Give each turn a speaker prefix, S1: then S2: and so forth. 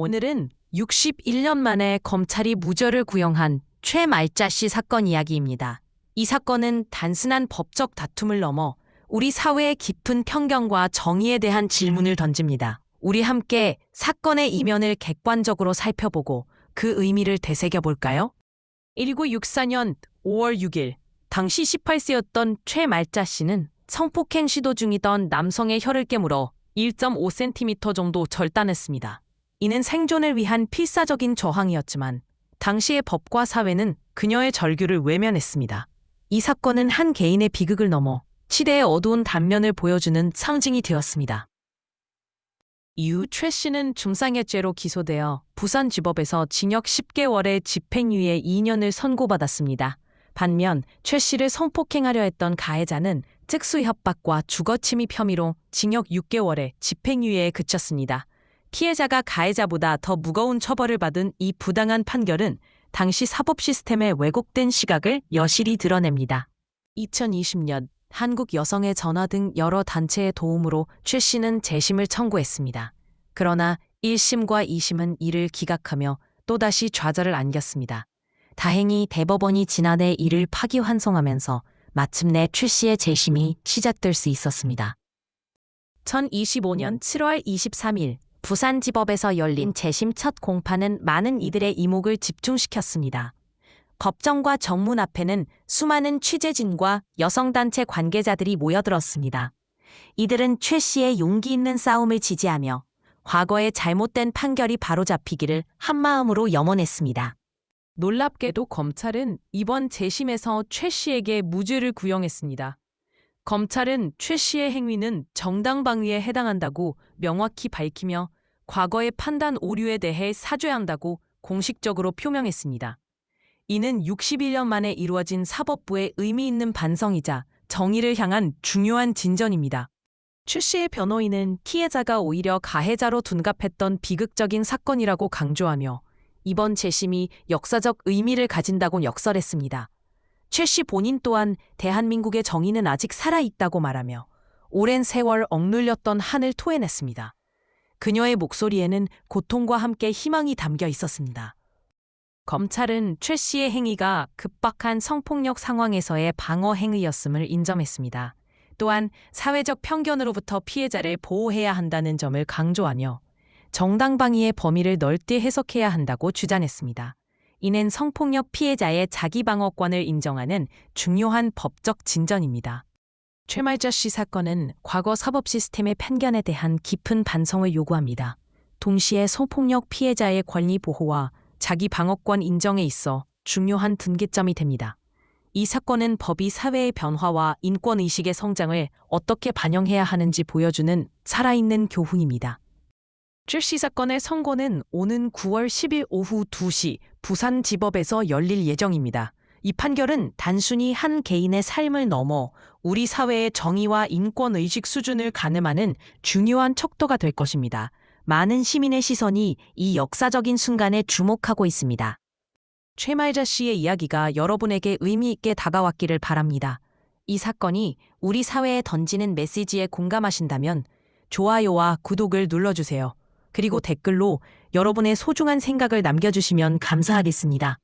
S1: 오늘은 61년 만에 검찰이 무죄를 구형한 최말자 씨 사건 이야기입니다. 이 사건은 단순한 법적 다툼을 넘어 우리 사회의 깊은 편견과 정의에 대한 질문을 던집니다. 우리 함께 사건의 이면을 객관적으로 살펴보고 그 의미를 되새겨 볼까요? 1964년 5월 6일 당시 18세였던 최말자 씨는 성폭행 시도 중이던 남성의 혀를 깨물어 1.5cm 정도 절단했습니다. 이는 생존을 위한 필사적인 저항이었지만 당시의 법과 사회는 그녀의 절규를 외면했습니다. 이 사건은 한 개인의 비극을 넘어 시대의 어두운 단면을 보여주는 상징이 되었습니다. 이후 최 씨는 중상해죄로 기소되어 부산지법에서 징역 10개월의 집행유예 2년을 선고받았습니다. 반면 최 씨를 성폭행하려 했던 가해자는 특수 협박과 주거침입 혐의로 징역 6개월의 집행유예에 그쳤습니다. 피해자가 가해자보다 더 무거운 처벌을 받은 이 부당한 판결은 당시 사법 시스템의 왜곡된 시각을 여실히 드러냅니다. 2020년 한국 여성의 전화 등 여러 단체의 도움으로 최 씨는 재심을 청구했습니다. 그러나 1심과 2심은 이를 기각하며 또다시 좌절을 안겼습니다. 다행히 대법원이 지난해 이를 파기환송하면서 마침내 최 씨의 재심이 시작될 수 있었습니다. 2025년 7월 23일 부산지법에서 열린 재심 첫 공판은 많은 이들의 이목을 집중시켰습니다. 법정과 정문 앞에는 수많은 취재진과 여성단체 관계자들이 모여들었습니다. 이들은 최 씨의 용기 있는 싸움을 지지하며 과거의 잘못된 판결이 바로잡히기를 한마음으로 염원했습니다. 놀랍게도 검찰은 이번 재심에서 최 씨에게 무죄를 구형했습니다. 검찰은 최 씨의 행위는 정당방위에 해당한다고 명확히 밝히며 과거의 판단 오류에 대해 사죄한다고 공식적으로 표명했습니다. 이는 61년 만에 이루어진 사법부의 의미 있는 반성이자 정의를 향한 중요한 진전입니다. 최 씨의 변호인은 피해자가 오히려 가해자로 둔갑했던 비극적인 사건이라고 강조하며 이번 재심이 역사적 의미를 가진다고 역설했습니다. 최씨 본인 또한 대한민국의 정의는 아직 살아있다고 말하며 오랜 세월 억눌렸던 한을 토해냈습니다. 그녀의 목소리에는 고통과 함께 희망이 담겨 있었습니다. 검찰은 최 씨의 행위가 급박한 성폭력 상황에서의 방어 행위였음을 인정했습니다. 또한 사회적 편견으로부터 피해자를 보호해야 한다는 점을 강조하며 정당방위의 범위를 넓게 해석해야 한다고 주장했습니다. 이는 성폭력 피해자의 자기방어권을 인정하는 중요한 법적 진전입니다. 최말자 씨 사건은 과거 사법 시스템의 편견에 대한 깊은 반성을 요구합니다. 동시에 성폭력 피해자의 권리 보호와 자기 방어권 인정에 있어 중요한 분기점이 됩니다. 이 사건은 법이 사회의 변화와 인권 의식의 성장을 어떻게 반영해야 하는지 보여주는 살아있는 교훈입니다. 최씨 사건의 선고는 오는 9월 10일 오후 2시 부산지법에서 열릴 예정입니다. 이 판결은 단순히 한 개인의 삶을 넘어 우리 사회의 정의와 인권 의식 수준을 가늠하는 중요한 척도가 될 것입니다. 많은 시민의 시선이 이 역사적인 순간에 주목하고 있습니다. 최말자 씨의 이야기가 여러분에게 의미 있게 다가왔기를 바랍니다. 이 사건이 우리 사회에 던지는 메시지에 공감하신다면 좋아요와 구독을 눌러주세요. 그리고 댓글로 여러분의 소중한 생각을 남겨주시면 감사하겠습니다.